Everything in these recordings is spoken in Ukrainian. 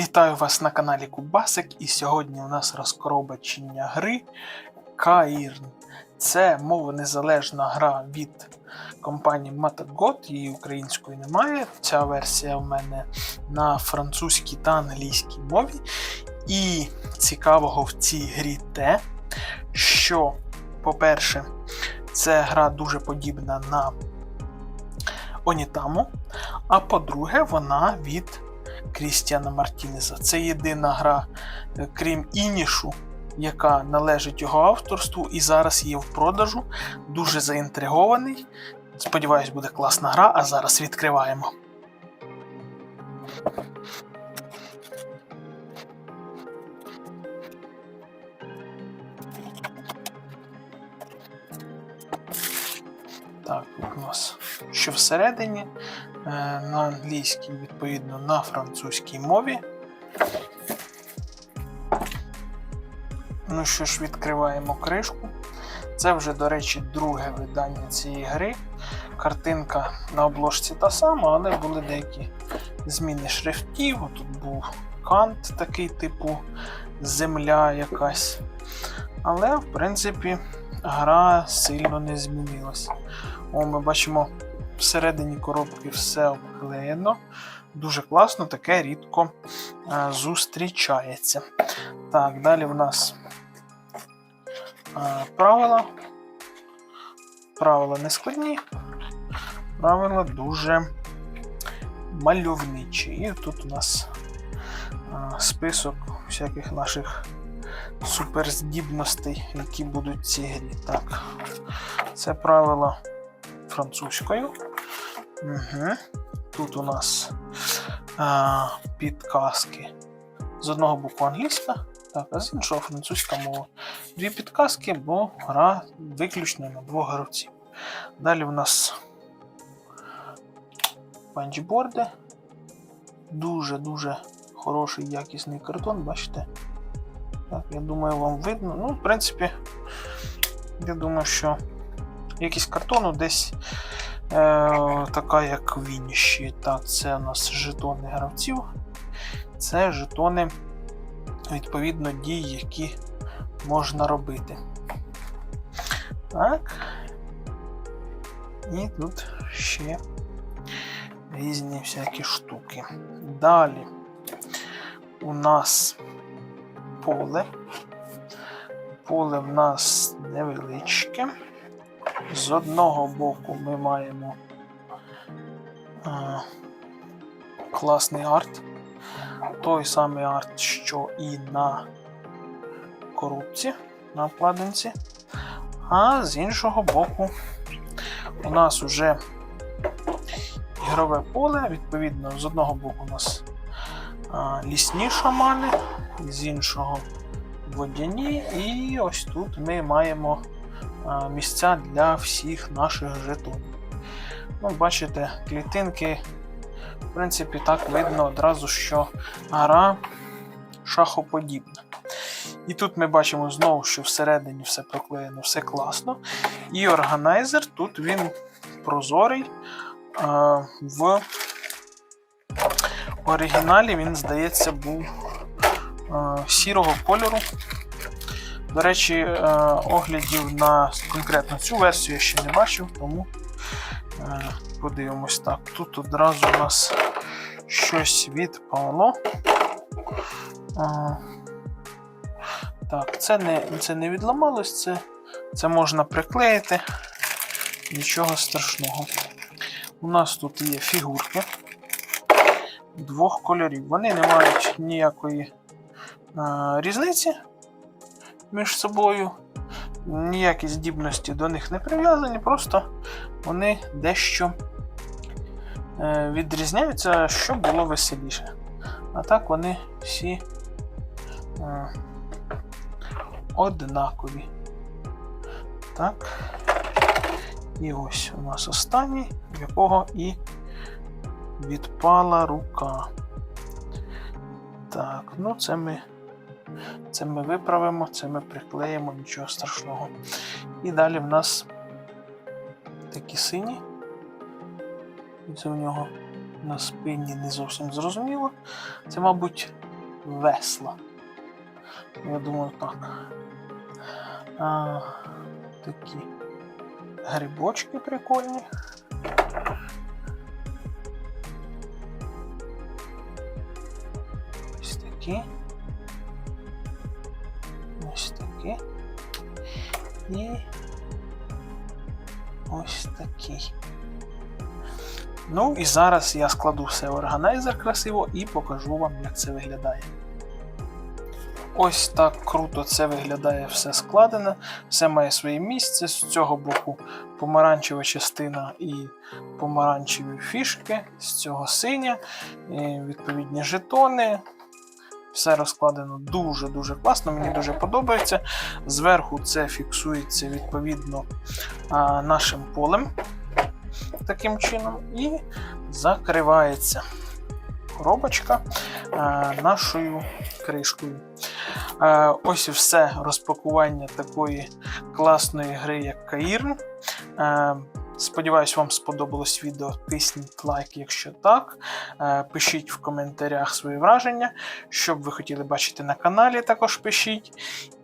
Вітаю вас на каналі Кубасик, і сьогодні у нас розкоробочення гри Каїрн. Це мовонезалежна гра від компанії Matagot, її української немає. Ця версія в мене на французькій та англійській мові. І цікавого в цій грі те, що, по-перше, це гра дуже подібна на Онітаму, а по-друге, вона від Крістіана Мартінеза. Це єдина гра, е, крім Інішу, яка належить його авторству, і зараз є в продажу. Дуже заінтригований. Сподіваюсь, буде класна гра, а зараз відкриваємо. Так, у нас що всередині, на англійській, відповідно, на французькій мові. Ну що ж, відкриваємо кришку. Це вже, до речі, друге видання цієї гри. Картинка на обложці та сама, але були деякі зміни шрифтів. Тут був кант такий, типу земля якась. Але, в принципі, гра сильно не змінилася. О, ми бачимо, всередині коробки все обклеєно. Дуже класно, таке рідко а, зустрічається. Так, далі в нас а, правила. Правила не складні, правила дуже мальовничі. І тут у нас а, список всяких наших суперздібностей, які будуть в цій грі. Так, це правила французькою. Угу. Тут у нас а, підказки. З одного боку англійська, так, а з іншого французька мова. Дві підказки, бо гра виключно на двох гравців. Далі у нас панчборди. Дуже-дуже хороший якісний картон, бачите? Так, я думаю, вам видно. Ну, в принципі, я думаю, що якість картону десь е, така, як в Вініші. Так, це у нас жетони гравців. Це жетони, відповідно, дій, які можна робити. Так. І тут ще різні всякі штуки. Далі у нас поле. Поле в нас невеличке. З одного боку ми маємо а, класний арт. Той самий арт, що і на коробці, на вкладинці. А з іншого боку, у нас вже ігрове поле, відповідно, з одного боку у нас а, лісні шамани, з іншого водяні, і ось тут ми маємо місця для всіх наших жетонів. Ну, Бачите, клітинки, в принципі, так видно одразу, що гра шахоподібна. І тут ми бачимо знову, що всередині все проклеєно, все класно. І органайзер тут він прозорий. В оригіналі він, здається, був сірого кольору. До речі, е, оглядів на конкретно цю версію я ще не бачив, тому е, подивимось так. Тут одразу у нас щось відпало. Так, це не це не відламалось, це, це можна приклеїти. Нічого страшного. У нас тут є фігурки двох кольорів. Вони не мають ніякої а, різниці між собою. Ніякі здібності до них не прив'язані, просто вони дещо е, відрізняються, щоб було веселіше. А так вони всі е, однакові. Так. І ось у нас останній, в якого і відпала рука. Так, ну це ми це ми виправимо, це ми приклеїмо, нічого страшного. І далі в нас такі сині. Це у нього на спині не зовсім зрозуміло. Це, мабуть, весла. Я думаю, так. А, такі грибочки прикольні. Ось такі. І ось такий. Ну і зараз я складу все в органайзер красиво і покажу вам, як це виглядає. Ось так круто це виглядає все складене, все має своє місце. З цього боку помаранчева частина і помаранчеві фішки, з цього синя, і відповідні жетони. Все розкладено дуже-дуже класно, мені дуже подобається. Зверху це фіксується відповідно нашим полем таким чином і закривається коробочка нашою кришкою. Ось і все розпакування такої класної гри, як Каїрн. Сподіваюсь, вам сподобалось відео. Тисніть лайк, якщо так. Е, Пишіть в коментарях свої враження, що б ви хотіли бачити на каналі, також пишіть.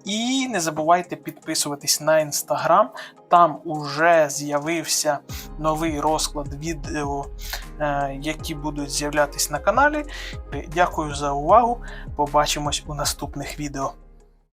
І не забувайте підписуватись на інстаграм. Там уже з'явився новий розклад відео, е, які будуть з'являтись на каналі. Дякую за увагу. Побачимось у наступних відео.